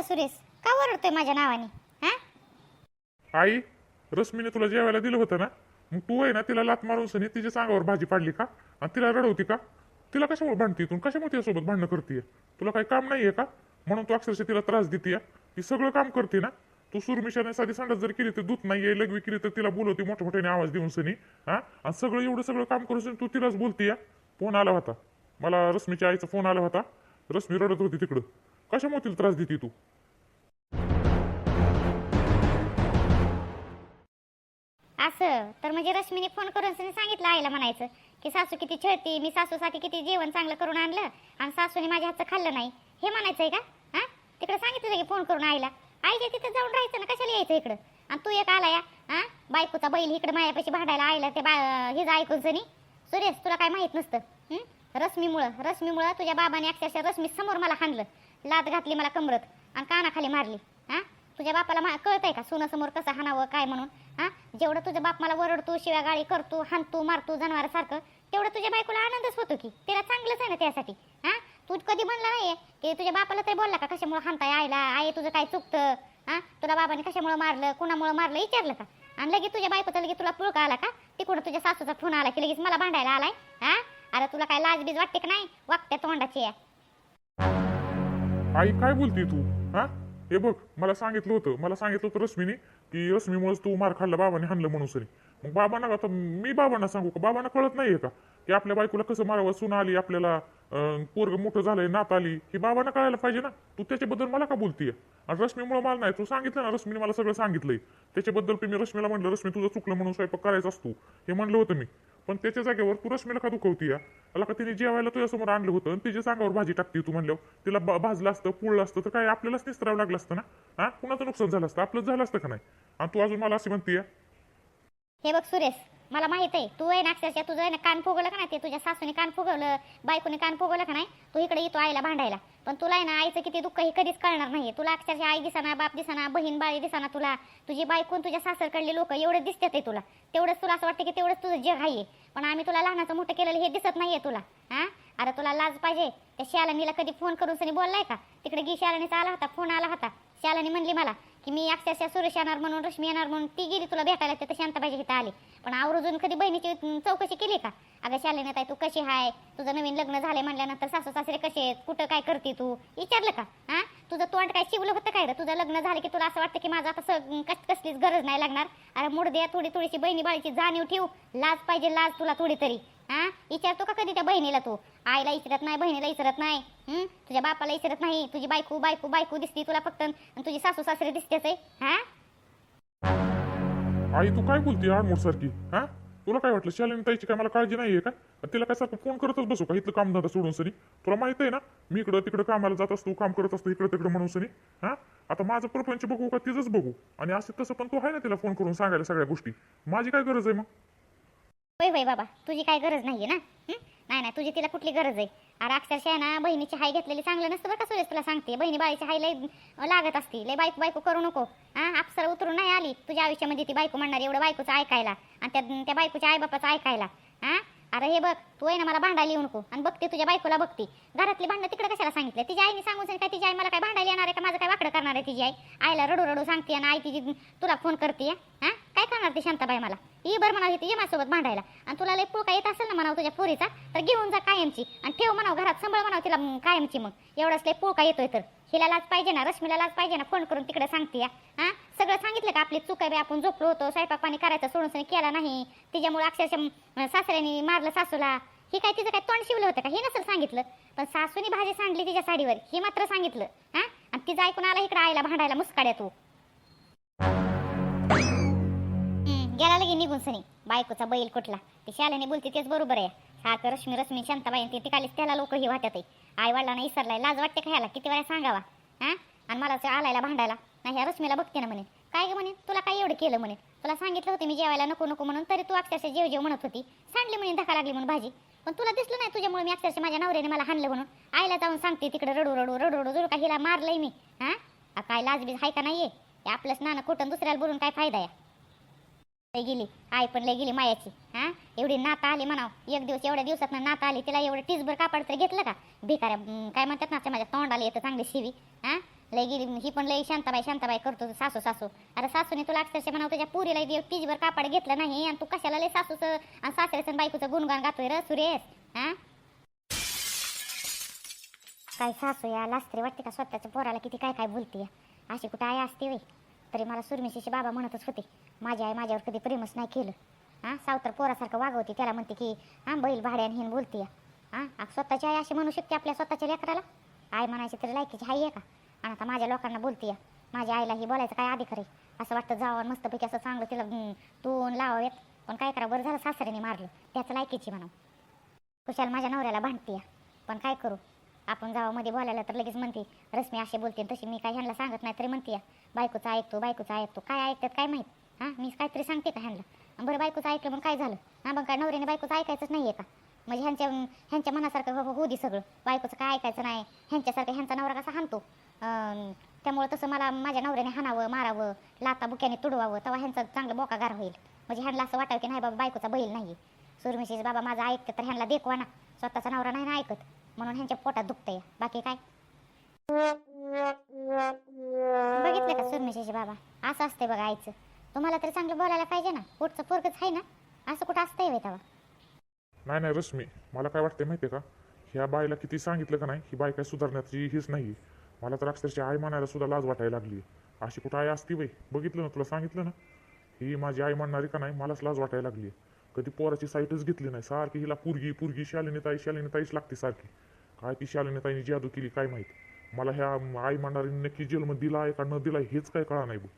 झालं सुरेश? का ओरडतोय माझ्या नावाने? हा? आई रश्मीने तुला जेवायला दिलं होतं ना? मग तू आहे ना तिला लात मारून सनी तिच्या सांगावर भाजी पाडली का? आणि तिला रडवती का? तिला कशामुळे भांडती तू? कशामुळे तिच्यासोबत भांडणं करते तुला काही काम नाहीये का? म्हणून तू अक्षरशः तिला त्रास देते ती सगळं काम करते ना? तू सुरमिशाने साधी संडास जर केली तर दूध नाहीये लघवी केली तर तिला बोलवते मोठ्या मोठ्याने आवाज देऊन सनी हा? आणि सगळं एवढं सगळं काम करून सनी तू तिलाच बोलते फोन आला होता. मला रश्मीच्या आईचा फोन आला होता. रश्मी रडत होती तिकडं. कशामुळे तिला त्रास देते तू? असं. तर म्हणजे रश्मीने फोन करून सांगितलं आईला म्हणायचं की सासू किती छळती मी सासूसाठी किती जेवण चांगलं करून आणलं आणि सासूने माझ्या हातचं खाल्लं नाही. हे म्हणायचंय का? हा? तिकडे सांगितलं की फोन करून आईला. आईच्या तिथं जाऊन राहायचं ना कशाला यायचं इकडं? आणि तू एक आला या हा? बायकोचा बैल इकडे मायापाशी भांडायला आईला ते बा हिज ऐकून सनी. सुरेश तुला काय माहीत नसतं. रश्मीमुळं रश्मीमुळं तुझ्या बाबाने अक्षरशः रश्मी समोर मला हाणलं. लात घातली मला कमरत आणि कानाखाली मारली. हा? तुझ्या बापाला मा कळतंय का सुनासमोर कसं हाणावं काय म्हणून? हा? जेवढं तुझा बाप मला वरडतो शिव्या गाळी करतो हाणतो मारतो जनावरासारखं तेवढं तुझ्या बायकोला आनंदच होतो की. तिला चांगलंच आहे ना त्यासाठी हा? तू कधी म्हणला नाहीये की तुझ्या बापाला तरी बोलला का कशामुळे हाणताय आईला? आई तुझं काय चुकतं? हां? तुला बाबाने कशामुळे मारलं कुणामुळे मारलं विचारलं का? आणि लगेच तुझ्या बायकोचा लगेच तुला पुळका आला का? तिकडं तुझ्या सासूचा फोन आला की लगेच मला भांडायला आलाय हा? अरे तुला काय लाज बीज वाटते का नाही? वागत्या तोंडाची आहे आई काय बोलते तू हा? हे बघ मला सांगितलं होतं मला सांगितलं होतं रश्मीने की रश्मीमुळेच तू मार खाल्ला बाबाने हाणलं म्हणून सरी. मग बाबांना आता मी बाबांना सांगू का? बाबांना कळत नाहीये का? की आपल्या बायकोला कसं मारावं? सून आली आपल्याला पोरग मोठं झालंय नात आली हे बाबांना कळायला पाहिजे ना? तू त्याच्याबद्दल मला का बोलतीये? आणि रश्मीमुळे मला नाही. तू सांगितलं ना रश्मीने मला सगळं सांगितलंय. त्याच्याबद्दल मी रश्मीला म्हणलं रश्मी तुझं चुकलं म्हणून स्वयंपाक करायचा असतो. हे म्हणलं होतं मी. पण त्याच्या जागेवर तू रश्मीला का दुखवती का तिने जेवायला तुझ्यासमोर आणलं होतं आणि तिच्या सांगावर भाजी टाकते तू म्हणल्यावर. तिला भाजलं असतं पुळलं असतं तर काय आपल्यालाच निस्तरावं लागलं असतं ना? हा? कुणाचं नुकसान झालं असतं? आपलंच झालं असतं का नाही? आणि तू अजून मला अशी म्हणतीये हे बघ सुरेश मला माहीत आहे तू आहे ना अक्षरशः तुझं आहे ना कान फुगवलं का नाही ते? तुझ्या सासूने कान फुगवलं बायकोने कान फुगवलं का नाही? तू इकडे येतो आईला भांडायला. पण तुला आहे ना आईचं किती दुःख हे कधीच कळणार नाही तुला अक्षरशः आई दिसाना बाप दिसाना बहीण बाळी दिसाना तुला. तुझी बायकून तुझ्या सासरकडले लोक एवढं दिसतात आहे तुला. तेवढंच तुला असं वाटतं की तेवढंच तुझं जग आहे. पण आम्ही तुला लहानाचं मोठं केलेलं हे दिसत नाही आहे तुला. हा? अरे तुला लाज पाहिजे. त्या शालनीला कधी फोन करून सनी बोललाय का? तिकडे गी शालनीचा आला होता फोन आला होता. श्यालानी म्हणली मला की मी अक्षरशः सुरेश येणार म्हणून रश्मी येणार म्हणून ती गेली तुला भेटायला तर शांताबाई इथं आली. पण आवर्जून कधी बहिणीची चौकशी केली का? अगं शालेने ताई तू कशी आहे तुझं नवीन लग्न झाले म्हणल्यानंतर सासू सासरे कसे आहेत? कुठं काय करते तू? विचारलं का? हा? तुझं तोंड काय शिवलं होतं काय रे? तुझं लग्न झालं की तुला असं वाटतं की माझं आता स- कस कसलीच गरज नाही लागणार? अरे मुड द्या थोडी थोडीशी बहिणी बाळीची जाणीव ठेव. लाज पाहिजे लाज तुला थोडी तरी हा? विचारतो का कधी त्या बहिणीला तू? आईला विचारत नाही बहिणीला विचारत नाही हं? तुझ्या बापाला विचारत नाही तुझी बायको बायको बायको दिसती तुला फक्त आणि तुझी सासू सासरे दिसतेच आहे हा? आई तू काय बोलती आडमोड सारखी हा? तुला काय वाटलं शालिनी ताईची काय मला काळजी नाहीये का? तिला काय सारखं फोन करतच बसू का? इथलं काम धंदा सोडून सरी तुला माहीत आहे ना मी इकडं तिकडं कामाला जात असतो काम करत असतो इकडं तिकडं म्हणून सरी हा? आता माझं प्रपंच बघू का तिचंच बघू. आणि असं तसं पण तू आहे ना तिला फोन करून सांगायला सगळ्या गोष्टी. माझी काय गरज आहे मग? होय होय बाबा तुझी काय गरज नाहीये ना? नाही नाही तुझी तिला कुठली गरज आहे? अरे अक्षरशः ना बहिणीची हाय घेतलेली चांगलं नसतं बरं का सुरेश तुला सांगते. बहिणी बाळीची हाय लय लागत असते. लय बायको बायको करू नको. हा अप्सरा उतरून नाही आली तुझ्या आयुष्यामध्ये ती बायको म्हणणार एवढं बायकोचं ऐकायला आणि त्या त्या बायकोच्या आईबापाचं ऐकायला. हा? अरे हे बघ तू आहे ना मला भांडायला येऊ नको आणि बघते तुझ्या बायकोला बघते. घरातली भांडणं तिकडे कशाला सांगितलं? तिच्या आईने सांगून सांगितलं काय तिची आई मला काय भांडायला येणार आहे का? माझं काय वाकडं करणार आहे तिची आई? आईला रडू रडू सांगते आणि आई तिची तुला फोन करते हा? सांगणार करणार ती शांताबाई मला? ही बरं म्हणाली तिच्या माझ्यासोबत भांडायला. आणि तुला लय पुळका येत असेल ना म्हणाव तुझ्या पोरीचा तर घेऊन जा कायमची. आणि ठेव म्हणाव घरात सांभाळ म्हणाव तिला कायमची मग. एवढाच लय पुळका येतोय तर. हिला लाज पाहिजे ना रश्मीला लाज पाहिजे ना फोन करून तिकडे सांगते हा? सगळं सांगितलं का आपली चूक आहे आपण झोपलो होतो स्वयंपाक पाणी करायचं सोडून सोडून केला नाही. तिच्यामुळे अक्षरशः सासऱ्याने मारलं सासूला. ही काय तिचं काय तोंड शिवलं होतं का? हे नसेल सांगितलं. पण सासूने भाजी सांडली तिच्या साडीवर हे मात्र सांगितलं. हा? आणि तिचं ऐकून आला इकडे आईला भांडायला मुस्काड्या तू. गेला लगे निघून सनी. बायकोचा बैल कुठला? ती शाल्याने बोलते तेच बरोबर आहे. सारखं रश्मी रश्मी शांताबाई ती तिकालीच त्याला लोक ही वाटत आहे. आई वडिलांना इसरलाय. लाज वाटते खायला किती वेळा सांगावा? हा? आणि मला आलायला भांडायला? नाही ह्या रश्मीला बघते ना म्हणे. काय ग म्हणे? तुला काय एवढं केलं म्हणे? तुला सांगितलं होतं मी जेवायला नको नको म्हणून तरी तू अक्षरशः जेव जेव म्हणत होती. सांडली म्हणे धक्का लागली म्हणून भाजी. पण तुला दिसलं नाही तुझ्यामुळे मी अक्षरशः माझ्या नवऱ्याने मला हाणलं म्हणून. आईला जाऊन सांगते तिकडे रडू रडू रडू रडू जरू का हिला मारलंय मी. हा? काय लाजबीज आहे का नाहीये? हे आपलंच नाणं कुठं दुसऱ्याला बोलून काय फायदा आहे लय गेली. आई पण लय गेली मायाची. हा? एवढी नाता आली म्हणाव. एक दिवस एवढ्या दिवसात नाता आली तिला एवढं टीसभर कापड तर घेतलं का? भिकाऱ्या काय म्हणतात ना माझ्या तोंडाला येतं चांगली शिवी. हा? लय गेली ही पण लय शांताबाई शांताबाई करतो सासू सासू. अरे सासूने तुला अक्षरशः म्हणाव तुझ्या पुरीला दे पिजभर कापड घेतलं नाही आणि तू कशाला लय सासूचं आणि सासऱ्याचं बायकोचं गुणगान गातोय र सुरेश? हा? काय सासू या लास्त्री वाटते का स्वतःच्या पोराला किती काय काय बोलते अशी कुठं आई असते वय तरी मला सुरमिशीचे बाबा म्हणतच होते. माझी आई माझ्यावर कधी प्रेमच नाही केलं. हां सावतर पोरासारखं वागवते त्याला म्हणते की हां बैल भाड्याने हिन बोलते हां स्वतःची आई अशी म्हणू शकते आपल्या स्वतःच्या लेकराला? आई म्हणायची तरी लायकीची आई आहे का? आणि आता माझ्या लोकांना बोलते माझ्या आईला ही बोलायचं काय अधिकार आहे? असं वाटतं जावं मस्तपैकी असं चांगलं तिला तोंड लावावेत. पण काय करा बरं झालं सासऱ्याने मारलं. त्याचं लायकीची म्हणा कुशाल माझ्या नवऱ्याला भांडते पण काय करू? आपण जावा मध्ये बोलायला तर लगेच म्हणते रश्मी असे बोलते तशी मी काय ह्यांना सांगत नाही तरी म्हणते बायकोचं ऐकतो बायकोचं ऐकतो काय ऐकतात काय माहीत? हां मी काहीतरी सांगते का ह्यांना? बरं बायकोचं ऐकलं मग काय झालं? हां मग काय नवऱ्याने बायकोचं ऐकायचंच नाही आहे का? म्हणजे ह्यांच्या ह्यांच्या मनासारखं हो, हो- होऊ दे सगळं. बायकोचं काय ऐकायचं नाही ह्यांच्यासारखं ह्यांचा नवरा कसा हाणतो? त्यामुळं तसं मला माझ्या नवऱ्याने हाणावं मारावं लाता बुक्याने तुडवावं तेव्हा ह्यांचा चांगलं बोकागार होईल. म्हणजे ह्यांना असं वाटावं की नाही बाबा बायकोचा बैल नाही सुरमिशीच बाबा माझा ऐकतं तर ह्यांना देखवा ना. स्वतःचा नवरा नाही ना ऐकत. म्हणून ह्यांच्या पोटात दुखतंय. बाकी काय? बघितलं का सुरमिशीचे बाबा? असं असतंय बघा आईचं. तुम्हाला तरी चांगलं बोलायला पाहिजे ना. पोटचं पोरकच आहे ना. असं कुठं असतंय होय तेव्हा? नाही नाही रश्मी मला काय वाटतंय माहितीये का? ह्या बाईला किती सांगितलं का नाही ही बाई काय सुधारण्याची हीच नाही मला तर अक्षरशः आई म्हणायला सुद्धा लाज वाटायला लागली अशी कुठं आई असती बाई? बघितलं ना तुला? सांगितलं ना? ही माझी आई म्हणणारी का नाही मलाच लाज वाटायला लागली कधी पोराची साईटच घेतली नाही. सारखी हिला पुरगी पुरगी शालिनी ताई शालिनी ताईच लागते सारखी. काय ती शालिनी ताईने जादू केली काय माहीत? मला ह्या आई म्हणणारी नक्की जेलमध्ये दिला आहे का न दिला हेच काय कळा नाही बघ.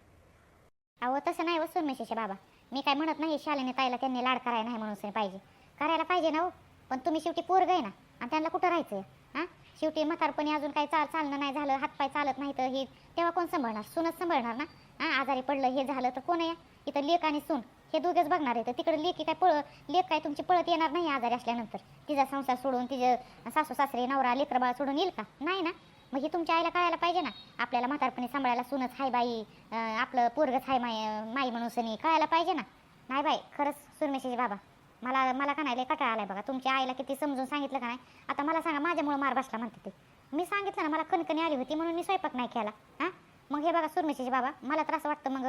अहो तसं नाही हो, वसून मेशेचे बाबा. मी काय म्हणत नाही शालेने ताईला त्यांनी लाड करायला नाही म्हणून पाहिजे. करायला पाहिजे ना हो पण तुम्ही शेवटी पोरग आहे ना आणि त्यांना कुठं राहायचं हां? शेवटी म्हातारपणी अजून काही चाल चालणं नाही झालं हातपाय चालत नाही तर हे तेव्हा कोण सांभाळणार? सूनच सांभाळणार ना? हां आजारी पडलं हे झालं तर कोण आहे? इथं लेख आणि सून. हे दोघेच बघणार आहे. तर तिकडे लेकी काय पळ लेक काय तुमची पळत येणार नाही आजारी असल्यानंतर. तिचा संसार सोडून तिचे सासू सासरे नवरा लेकर बाळ सोडून येईल का? नाही ना? मग हे तुमच्या आईला कळायला पाहिजे ना? आपल्याला म्हातारपणी सांभाळायला सुनच हाय बाई आपलं पोरगच हाय माय माई म्हणून सनी. कळायला पाहिजे ना? नाही बाई खरंच सुरमेशीचे बाबा. मला मला का नाही कटाळा आलाय बघा. तुमच्या आईला किती समजून सांगितलं का नाही? आता मला सांगा माझ्यामुळे मार बसला म्हणते ते. मी सांगितलं ना मला कणकणी आली होती म्हणून मी स्वयंपाक नाही केला. हां? मग हे बघा सुरमेशीचे बाबा मला तर असं वाटतं मग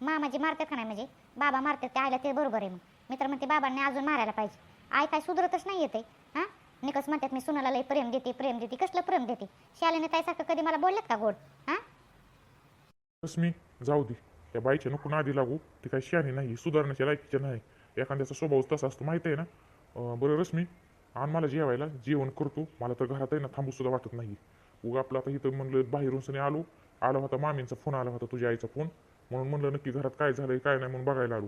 मामाजी मारतात का नाही म्हणजे? बाबा मारतात ते आयला ते बरोबर आहे मग. मी तर म्हणते बाबांनी अजून मारायला पाहिजे. आई काय सुधरतच नाही येते हां? निकस म्हणतात मी सुनाला लई प्रेम देते प्रेम देते. कसलं प्रेम देते? शालेने ताईसारखं कधी मला बोलल्यात का गोड? हां? रश्मी जाऊ दे. त्या बाईच्या नको नादी लागू. ती काही शहाणी नाही सुधारण्याच्या लायकीच्या नाही. एखाद्याचा स्वभाव तसा असतो माहिती आहे ना? अं, बरं रश्मी आण मला जेवायला. जेवण करतो. मला तर घरात आहे ना थांबू सुद्धा वाटत नाही उगा आपलं आता इथं म्हणलं बाहेरून सनी आलो. आला होता मामींचा फोन आला होता तुझ्या आईचा फोन. म्हणून म्हणलं नक्की घरात काय झालंय काय नाही म्हणून बघायला आलो.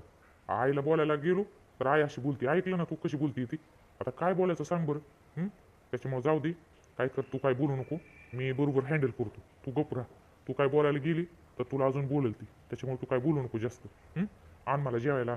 आईला बोलायला गेलो तर आई अशी बोलते ऐकलं ना तू कशी बोलती ती? आता काय बोलायचं सांग बरं त्याच्यामुळे जाऊ दे काय कर तू काय बोलू नको मी बरोबर हँडल करतो तू गप राहा. तू काय बोलायला गेली तर तुला अजून बोलेल ती त्याच्यामुळे तू काय बोलू नको जास्त आण मला जेवायला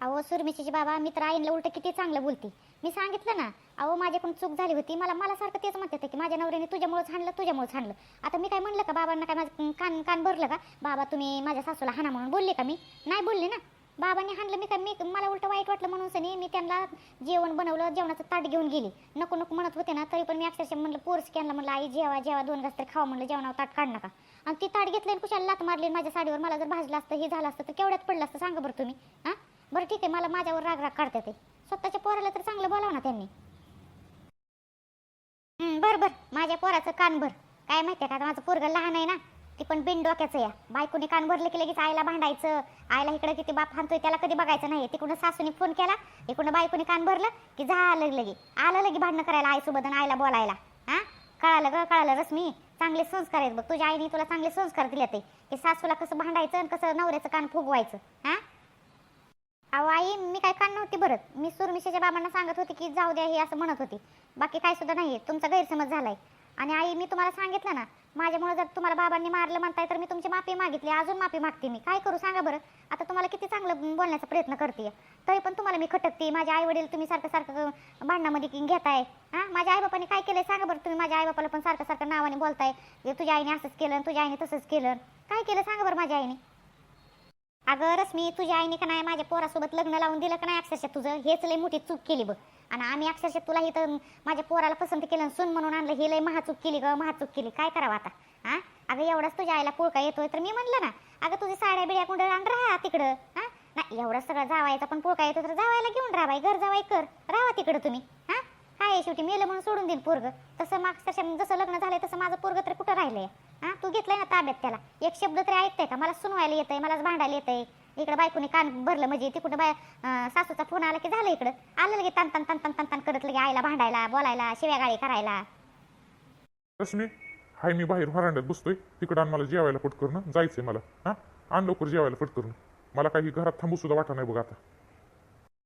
अहो सुरमिशीची बाबा मी तर आईला उलट किती चांगलं बोलते. मी सांगितलं ना अहो माझ्याकडून चूक झाली होती. मला मला सारखं तेच म्हणतात की माझ्या नवऱ्याने तुझ्यामुळेच हाणलं तुझ्यामुळेच हाणलं. आता मी काय म्हणलं का बाबांना काय माझं कान कान भरलं का? बाबा तुम्ही माझ्या सासूला हाणा म्हणून बोलले का मी? नाही बोलले ना. बाबांनी हाणलं मी काय मी मला उलट वाईट वाटलं म्हणून सनी मी त्यांना जेवण बनवलं जेवणाचं ताट घेऊन गेली. नको नको म्हणत होते ना तरी पण मी अक्षरशः म्हणलं पोरस कॅनला म्हणलं आई जेवा जेवा दोन घास तरी खावा म्हणलं जेवणावर ताट काढ नका. आणि ती ताट घेतलं आणि कुशाला लात मारली माझ्या साडीवर मला जर भाजलं असतं हे झालं असतं तर केवढ्यात पडलं असतं सांगा बरं तुम्ही हां? बरं ठीक आहे मला माझ्यावर राग राग काढते ते. स्वतःच्या पोराला तर चांगलं बोलावं ना त्यांनी. बर बर. माझ्या पोराचं कान भर. काय माहितीये का माझं पोरग लहान आहे ना ती पण बिन डोक्याचं या. बायकोने कान भरले की लगेच आईला भांडायचं. आईला इकडे किती बाप हाणतोय त्याला कधी बघायचं नाही तिकडून सासूने फोन केला इकडून बायकोने कान भरलं की झालं लगे. आलं लगे भांडणं करायला आईसोबत आणि आईला बोलायला. हा? कळालं ग कळालं रश्मी. चांगले संस्कार आहेत बघ. तुझ्या आईने तुला चांगले संस्कार दिले ते. की सासूला कसं भांडायचं आणि कसं नवऱ्याचं कान फुगवायचं. हा? अहो आई मी काय कान नव्हती भरत. मी सुरमिशेच्या बाबांना सांगत होते की जाऊ द्या हे असं म्हणत होती. बाकी काय सुद्धा नाही तुमचा गैरसमज झालाय. आणि आई मी तुम्हाला सांगितलं ना माझ्यामुळे जर तुम्हाला बाबांनी मारलं म्हणताय तर मी तुमची माफी मागितली. अजून माफी मागते मी. काय करू सांगा बरं. आता तुम्हाला किती चांगलं बोलण्याचा प्रयत्न करते तरी पण तुम्हाला मी खटकते. माझे आई वडील तुम्ही सारखं सारखं भांडणामध्ये घेताय. हां? माझ्या आईबापाने काय केलंय? सांगा बरं तुम्ही माझ्या आईबापाला पण सारखं सारखं नावाने बोलताय. तुझ्या आईने असंच केलं तुझ्या आईने तसंच केलं. काय केलं? सांगा बरं माझ्या आईने. अगं रश्मी तुझ्या आईने का नाही माझ्या पोरासोबत लग्न लावून दिलं का नाही अक्षरशः तुझं? हेच लय मोठी चूक केली बघ. आणि आम्ही अक्षरशः तुला इथं माझ्या पोराला पसंत केलं आणि सून म्हणून आणलं हे लय महाचूक केली ग महाचूक केली. काय करावं आता? हा अगं एवढाच तुझ्या आईला पुळका येतोय तर मी म्हणलं ना अगं तुझ्या साड्या बिड्या कुंड आण राहा तिकडं. हा नाही एवढं सगळं जावायचा पण पुळका येतो तर जावायला घेऊन राहा बाई घर जावाय कर. राहा तिकडं तुम्ही. हा काय शेवटी मेलं म्हणून सोडून देईल पोरग. तसं मागच्या जसं लग्न झालंय तसं माझं पोरग तर कुठं राहिलंय? हा? तू घेतलंय ना ताब्यात त्याला? एक शब्द तरी ऐकताय का? मला सुनवायला येतंय मलाच भांडायला येतंय. इकडे बायकोने कान भरलं म्हणजे तिकडे बाय सासूचा फोन आला की झालं इकडं? आलं लगे तान तान तान तान तान तान करत लगे आईला भांडायला बोलायला शिव्या गाळी करायला. रश्मी हाय मी बाहेर व्हरांड्यात बसतोय. तिकडं आण मला जेवायला पट करणं जायचंय मला हा? आण लवकर जेवायला पट करणं मला काही घरात थांबू सुद्धा वाटत नाही बघ आता.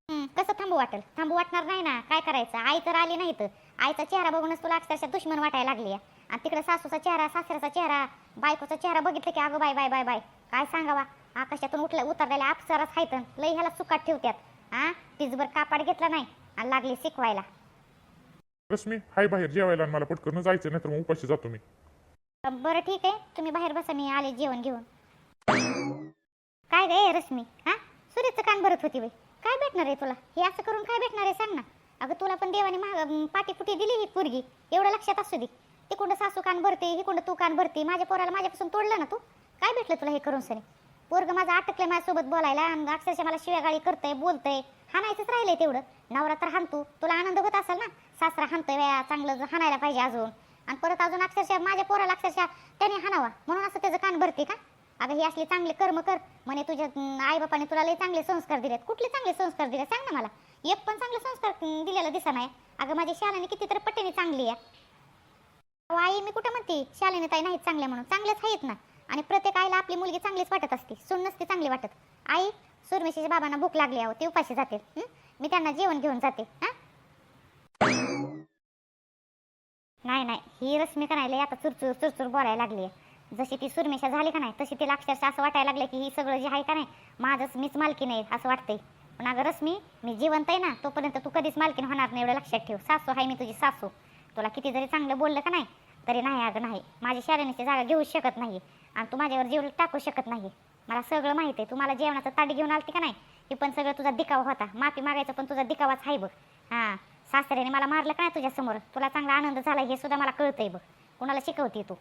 हं, कसं थांबू वाटेल? थांबू वाटणार नाही ना. काय करायचं? आई तर आली नाही तर आईचा चेहरा बघूनच तुला अक्षरशः दुश्मन वाटायला लागली आहे. आणि तिकडे सासूचा चेहरा सासऱ्याचा चेहरा बायकोचा चेहरा बघितलं की अगं बाय बाय बाय बाय काय सांगावा? आकाशातून उठल्या उतरलेल्या अप्सराच हायतन लई ह्याला सुकात ठेवत्यात. हा तिजभर कापाड घेतला नाही आणि लागली शिकवायला. रश्मी हाय बाहेर जेवायला आण मला पट करणं जायचं नाही तर मग उपाशी जातो मी. बरं ठीक आहे. तुम्ही बाहेर बसा मी आले जेवण घेऊन. काय गे रश्मी? हा सूर्याचं कान भरत होती बाई. काय भेटणार आहे तुला? हे असं करून काय भेटणार आहे? सांग ना. अगं तुला पण देवाने महाग पाठीपुटी दिली ही पोरगी. एवढं लक्षात असू दे. तिकडं सासू कान भरते इकडं तू कान भरते माझ्या पोराला माझ्यापासून तोडलं ना तू? काय भेटलं तुला हे करून सरे? पोरग माझं अटकलंय माझ्यासोबत बोलायला आणि अक्षरशः मला शिव्यागाळी करतंय बोलतंय. हाणायचंच राहिलंय तेवढं. नवरा तर हाणतो. तुला आनंद होत असेल ना? सासरा हाणतोय वया चांगलं हाणायला पाहिजे अजून. आणि परत अजून अक्षरशः माझ्या पोराला अक्षरशः त्याने हाणावा. म्हणून असं त्याचं कान भरते का? अगं हे असले चांगले कर्म कर. म्हणे तुझ्या आईबापाने तुला लई चांगले संस्कार दिलेत. कुठले चांगले संस्कार दिले सांग ना मला. एक पण चांगले संस्कार दिलेला दिसा नाही अगं माझ्या शाळाने किती तर पट्टेने चांगली आहे. अहो, आई मी कुठं म्हणते? शालेने ताई नाहीत चांगल्या म्हणून. चांगल्याच आहेत ना. आणि प्रत्येक आईला आपली मुलगी चांगलीच वाटत असते. सून नसते चांगली वाटत. आई सुरमेशीच्या बाबांना भूक लागली अहो ते उपाशी जाते. हं? मी त्यांना जेवण घेऊन जाते. हा? नाही नाही. ही रश्मी करायला आता चुरचूर चुरचूर बोलायला लागली आहे. जशी ती सुरमेशा झाली का नाही तशी तिला अक्षरशः असं वाटायला लागलं की ही सगळं जे आहे का नाही माझंच मीच मालकी नाही असं वाटतंय. पण अगं रश्मी मी जिवंत आहे ना तोपर्यंत तू कधीच मालकीन होणार नाही एवढं लक्षात ठेव. सासू आहे मी तुझी सासू. तुला किती जरी चांगलं बोललं का नाही तरी नाही अगं नाही. माझी शालिनीची जागा घेऊ शकत नाही आणि तू माझ्यावर जीव टाकू शकत नाही. मला सगळं माहिती आहे. तू मला जेवणाचं ताट घेऊन आलती का नाही? हे पण सगळं तुझा दिकावा होता. माफी मागायचं पण तुझा दिकावाच आहे बघ. हां सासऱ्याने मला मारलं का नाही तुझ्यासमोर? तुला चांगला आनंद झाला हे सुद्धा मला कळतंय बघ. कोणाला शिकवते तू?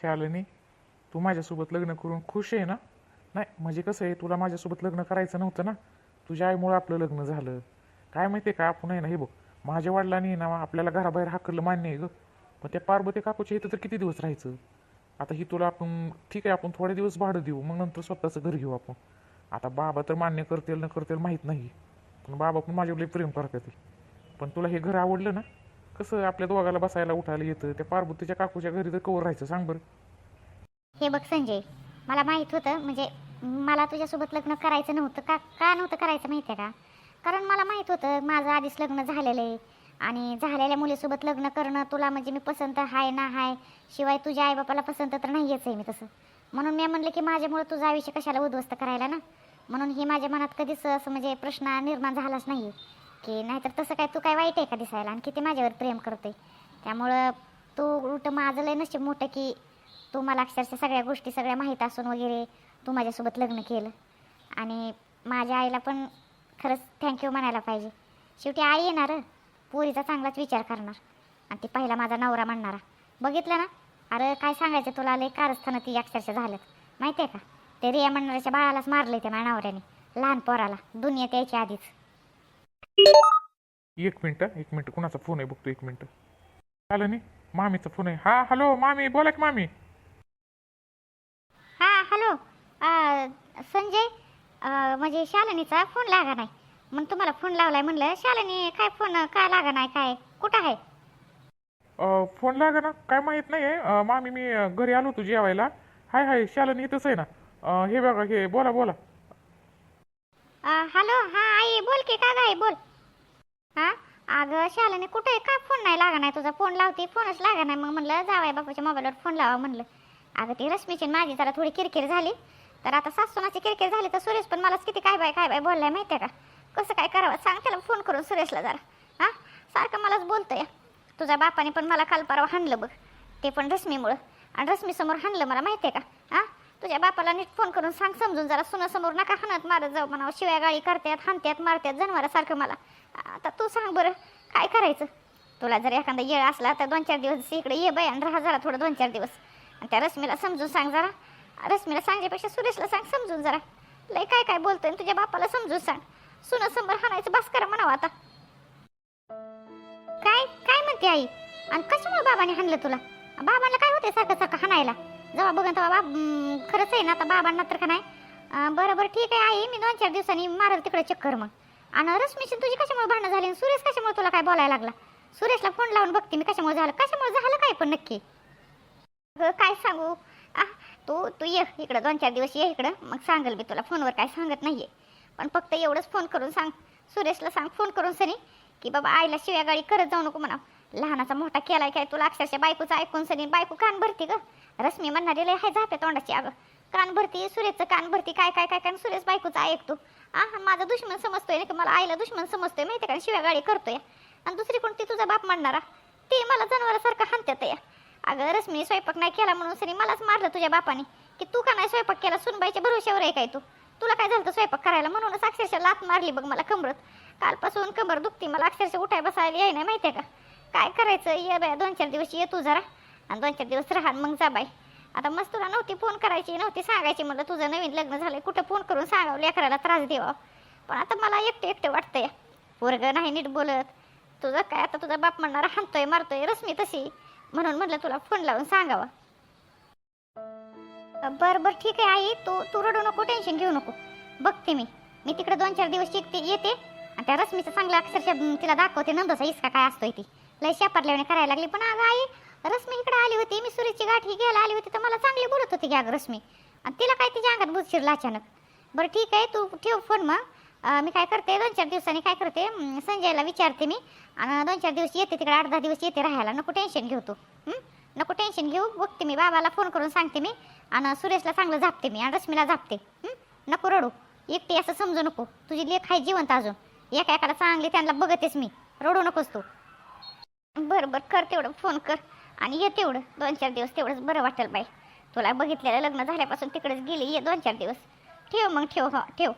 शालिनी तू माझ्यासोबत लग्न करून खुश आहे ना? नाही म्हणजे कसं आहे तुला माझ्यासोबत लग्न करायचं नव्हतं ना? तुझ्या आईमुळे आपलं लग्न झालं. काय माहिती का? आपण आहे ना हे बघ. माझ्या वडिलांनी ना आपल्याला घराबाहेर हाकलं मान्य आहे ग. पण त्या पार्वती काकूच्या इथं तर किती दिवस राहायचं? आता ही तुला आपण ठीक आहे आपण थोडे दिवस भाडं देऊ मग नंतर स्वतःचं घर घेऊ आपण. आता बाबा तर मान्य करतील न करतील माहीत नाही. पण बाबा पण माझ्यावर प्रेम करतात पण तुला हे घर आवडलं ना कसं आपल्या दोघाला बसायला उठायला येतं? त्या पार्वतीच्या काकूच्या घरी तर कवर राहायचं सांग बरं. हे बघ संजय मला माहीत होतं म्हणजे मला तुझ्यासोबत लग्न करायचं नव्हतं का? का नव्हतं करायचं माहिती आहे का? कारण मला माहीत होतं माझं आधीच लग्न झालेलं आहे. आणि झालेल्या मुलीसोबत लग्न करणं तुला म्हणजे मी पसंत हाय ना हाय शिवाय तुझ्या आईबापाला पसंत तर नाहीच आहे मी तसं. म्हणून मी म्हणलं की माझ्यामुळं तुझं आयुष्य कशाला उद्ध्वस्त करायला ना? म्हणून ही माझ्या मनात कधीच असं म्हणजे प्रश्न निर्माण झालाच नाही की नाहीतर तसं काय तू काय वाईट आहे का दिसायला? आणि किती माझ्यावर प्रेम करते त्यामुळं तू उलट माझं लय नशीब मोठं की तू मला अक्षरशः सगळ्या गोष्टी सगळ्या माहीत असून वगैरे तू माझ्यासोबत लग्न केलं. आणि माझ्या आईला पण खरंच थँक्यू म्हणायला पाहिजे. शेवटी आई येणार पोरीचा चांगलाच विचार करणार. आणि ती पहिला माझा नवरा म्हणणारा. बघितलं ना? अरे काय सांगायचं तुला? लय कारस्थानं ती अक्षरशः झालं माहिती आहे का? ते रिया म्हणणाऱ्याच्या बाळालाच मारले त्या माझ्या नवऱ्याने लहान पोराला. दुनियेत यायच्या आधीच. एक मिनटं एक मिनटं. कुणाचा फोन आहे? बघतो एक मिनटं. चालेल नाही? मामीचा फोन आहे. हा हॅलो मामी. बोला की मामी. हां हॅलो संजय? म्हणजे शालिनीचा फोन लागा नाही. मग तुम्हाला फोन लावलाय म्हणलं शालिनी काय फोन का लागा नाही काय? कुठं आहे? अं, फोन लागा ना काय माहीत नाही आहे मामी मी अं, घरी आलो होतो जेवायला. हाय हाय शालन इथंच आहे ना. अं, हे बघा हे बोला बोला. अ, हॅलो हां आई बोल की का गाय बोल. हां? अगं शालिनी कुठे आहे? का फोन नाही लागा नाही? तुझा फोन लावते फोनच लागा नाही. मग म्हणलं जावाय बापूच्या मोबाईलवर फोन लावा म्हणलं. अगं ती रश्मीची आणि माझी जरा थोडी किरकिर झाली. तर आता सासूनाची किरकिर झाली तर सुरेश पण मलाच किती काय बाय काय बाय बोललाय माहिती आहे का? कसं काय करावं? सांग त्याला फोन करून सुरेशला जरा. हां? सारखं मलाच बोलतोय. तुझ्या बापाने पण मला काल परवा हाणलं बघ. ते पण रश्मीमुळं. आणि रश्मीसमोर हाणलं मला माहिती आहे का? हां? तुझ्या बापाला नीट फोन करून सांग समजून जरा. सुनासमोर नका हाणत मारत जाऊ म्हणावं. शिव्या गाळी करतात हाणत्यात मारतात जनावरासारखं मला. आता तू सांग बरं काय करायचं? तुला जर एखादा येळ असला तर दोन चार दिवस इकडे ये बाई आणि राहा जरा थोडं दोन चार दिवस. आणि त्या रश्मीला समजून सांग जरा. रश्मीला सांगण्यापेक्षा सुरेशला सांग समजून जरा. लय काय काय बोलतोय तुझ्या बापाला समजून सांग. सुनासमोर हाणायचं बस करा म्हणावं आता. काय काय म्हणते आई? आणि कशामुळे बाबाने हाणलं तुला? बाबांना काय होते सारखं सारखं हाणायला? जेव्हा बघन तेव्हा बाब खरंच आहे ना आता बाबांना तर का नाही? बरं बरं ठीक आहे आई मी दोन चार दिवसांनी मारल तिकडे चक्कर मग. आणि रश्मीची तुझी कशामुळे भांडणं झाली सुरेश कशामुळे तुला काय बोलायला लागला? सुरेशला फोन लावून बघते मी कशामुळे झालं कशामुळे झालं काय पण नक्की? अगं, काय सांगू? तू तू ये इकडं दोन चार दिवस ये इकडं. मग सांगेल मी तुला फोनवर काय सांगत नाही आहे पण फक्त एवढंच फोन करून सांग सुरेशला सांग फोन करून सनी की बाबा आईला शिव्या गाडी करत जाऊ नको म्हणा लहानाचा मोठा केलाय काय तुला? अक्षरशः बायकोचं ऐकून सनी बायको कान भरती ग. रश्मी म्हणणारी लय हाय झाप्या तोंडाची अगं. कान भरती सुरेशचं कान भरती काय काय काय काय? सुरेश बायकोचं ऐकतो आ माझा दुश्मन समजतोय ना की? मला आईला दुश्मन समजतोय माहिती का? शिव्या गाडी करतोय. आणि दुसरी कोणती तुझा बाप म्हणणारा ते मला जनावरासारखं हाणत्यात या. अगं रश्मी स्वयंपाक नाही केला म्हणून सनी मलाच मारलं तुझ्या बापाने. की तू का नाही स्वयंपाक केला? सुनबाईच्या भरोश्यावर आहे काय तू? तुला काय झालं स्वयंपाक करायला? म्हणूनच अक्षरशः लात मारली बघ मला कमरत. कालपासून कमर दुखती मला अक्षरशः उठाय बसायला याय नाही आहे का? काय करायचं? ये बाय दोन चार दिवस ये तू जरा. आणि दोन चार दिवस राहा आणि मग जा बाई. आता मस्त तुला नव्हती फोन करायची नव्हती सांगायची म्हटलं तुझं नवीन लग्न झालंय कुठं फोन करून सांगावं लेकराला त्रास द्यावा? पण आता मला एकटे एकटे वाटतंय. पोरगं नाही नीट बोलत. तुझं काय आता तुझा बाप म्हणणार हाणतोय मारतोय रश्मी तशी. म्हणून म्हटलं तुला फोन लावून सांगावं. बरं बरं ठीक आहे आई. तू तू रडू नको टेन्शन घेऊ नको. बघते मी. मी तिकडे दोन चार दिवस शिकते येते. आणि त्या रश्मीचं चांगलं अक्षरशः तिला दाखवते नंदोसा इसका काय असतोय ती. लय शापारल्याने करायला लागली. पण अगं आई रश्मी इकडे आली होती. मी सुरेशची गाठी घ्यायला आली होती तर मला चांगली बोलत होती की अगं रश्मी. आणि तिला काय तिच्या अंगात बुध अचानक? बरं ठीक आहे तू ठेव फोन मग. मी काय करते दोन चार दिवसांनी काय करते संजयला विचारते मी. आणि दोन चार दिवस येते तिकडे आठ दहा दिवस येते राहायला. नको टेन्शन घेऊ तू. नको टेन्शन घेऊ. बघते मी. बाबाला फोन करून सांगते मी. आणि सुरेशला चांगलं झापते मी. आणि रश्मीला झापते. नको रडू. एकटी असं समजू नको. तुझी लेख आहे जिवंत अजून. एका एकाला चांगली त्यांना बघतेस मी. रडू नकोस तू. बरं बरं. कर तेवढं. फोन कर. आणि ये तेवढं. दोन चार दिवस तेवढंच बरं वाटेल बाई. तुला बघितलेलं लग्न झाल्यापासून तिकडेच गेली. ये दोन चार दिवस. ठेव मग. ठेव. हो. ठेव.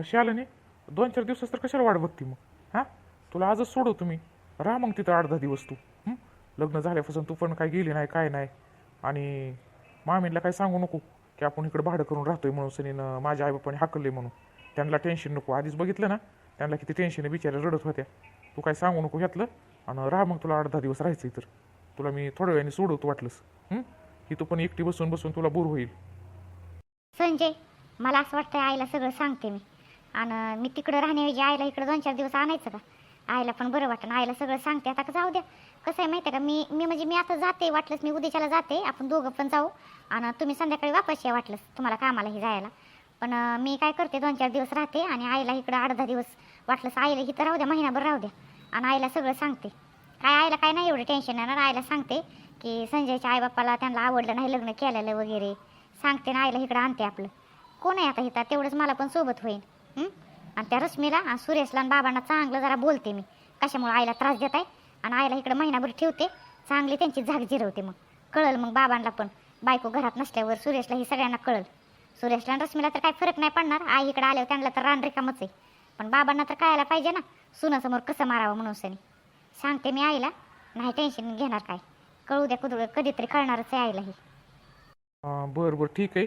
शालिनी दोन चार दिवसाच तर कशाला वाट बघती मग? हां? तुला आजच सोडव तुम्ही. राहा मग तिथं आठ दहा दिवस तू. लग्न झाल्यापासून तू पण काय गेली नाही काय नाही. आणि मामीला काय सांगू नको की आपण इकडे भाडं करून राहतोय म्हणून सनीनं माझ्या आईबापाने हाकलले म्हणून. त्यांना टेन्शन नको. आधीच बघितलं ना? त्यांना किती टेन्शन आहे बिचाऱ्या रडत होत्या. तू काय सांगू नको ह्यातलं. आणि राहा मग तुला आठ दहा दिवस राहायचं तर. तुला मी थोड्या वेळाने सोडवतो वाटलंस. की तू पण एकटी बसून बसून तुला बोर होईल. संजय मला असं वाटतं आईला सगळं सांगते मी. आणि मी तिकडं राहण्याऐवजी आईला इकडं दोन चार दिवस आणायचं का आईला पण बरं वाटतं आईला सगळं सांगते. आता का जाऊ द्या. कसं आहे माहिती आहे का? मी मी म्हणजे मी आता जाते वाटलंच मी उद्याच्याला जाते. आपण दोघं पण जाऊ. आणि तुम्ही संध्याकाळी वापस या वाटलंच तुम्हाला कामालाही जायला. पण मी काय करते दोन चार दिवस राहते आणि आईला इकडं अर्धा दिवस वाटलंच आईला इथं राहू द्या महिनाभर राहू द्या. आणि आईला सगळं सांगते. काय आईला काय नाही एवढं टेन्शन येणार आईला सांगते की संजयच्या आईबापाला त्यांना आवडलं नाही लग्न केलेलं वगैरे. सांगते ना आईला इकडं आणते आपलं. कोण आहे आता हिता तेवढंच मला पण सोबत होईल आणि त्या रश्मीला आणि सुरेशला आणि बाबांना चांगलं जरा बोलते मी. कशामुळे आईला त्रास देत आहे? आणि आईला इकडं महिनाभर ठेवते. चांगली त्यांची झाग जिरवते मग. कळल मग बाबांना पण. बायको घरात नसल्यावर सुरेशला ही सगळ्यांना कळल. सुरेशला आणि रश्मीला तर काय फरक नाही पडणार. आई इकडं आल्यावर त्यांना तर रान रिकामच आहे. पण बाबांना तर कळायला पाहिजे ना. सुनासमोर कसं मारावं म्हणून सनी. सांगते मी आईला. नाही टेन्शन घेणार काय. कळू द्या कुदळ कधीतरी कळणारच आहे आईला हे बरं बरं ठीक आहे.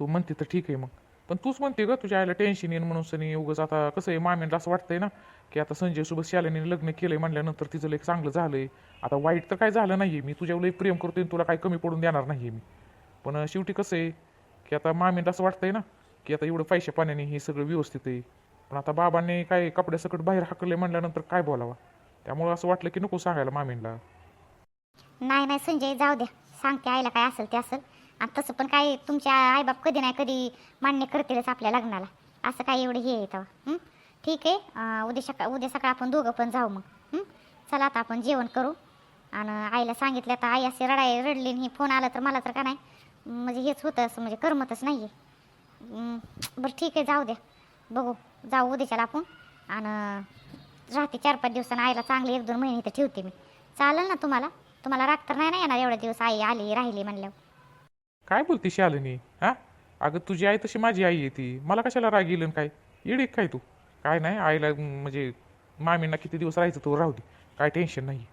तू म्हणते तर ठीक आहे मग. पण तूच म्हणते ग तुझ्या आईला टेन्शन येईन म्हणून सनी उगाच आता कसं आहे मामीला असं वाटतंय ना की आता संजय सोबत शालेने लग्न केलंय म्हणल्यानंतर तिचं लई चांगलं झालंय. आता वाईट तर काय झालं नाही मी तुझ्यावर लई प्रेम करतोय तुला काही कमी पडून देणार नाही मी. पण शेवटी कसं आहे की आता मामीला असं वाटतंय ना की आता एवढं पैसे पाण्याने हे सगळं व्यवस्थित आहे. पण आता बाबांनी काय कपड्यासकट बाहेर हाकले म्हणल्यानंतर काय बोलावा? त्यामुळं असं वाटलं की नको सांगायला मामींना नाही नाही संजय जाऊ द्या. सांगते आईला काय असेल ते असेल. आणि तसं पण काय तुमच्या आईबाप कधी नाही कधी मान्य करतीलच आपल्या लग्नाला. असं काय एवढं हे येतं ठीक आहे. उद्या सकाळ उद्या सकाळ आपण दोघं पण जाऊ मग. चला आता आपण जेवण करू. आणि आईला सांगितलं तर आई असे रडाय रडली हे फोन आला तर मला तर का नाही? म्हणजे हेच होतं असं म्हणजे करमतच नाही आहे बरं ठीक आहे जाऊ द्या. बघू जाऊ उद्याच्याला आपण. आणि राहते चार पाच दिवसानं आईला चांगले एक दोन महिने इथं ठेवते मी. चालेल ना तुम्हाला? तुम्हाला राग तर नाही ना येणार एवढे दिवस आई आली राहिली म्हणल्यावर? काय बोलते शालिनी हा? अगं तुझी आई तशी माझी आई आहे ती. मला कशाला राग येईल काय? येडी काय तू? काय नाही आईला म्हणजे मामींना किती दिवस राहायचं तू? राहू दे. काय टेन्शन नाही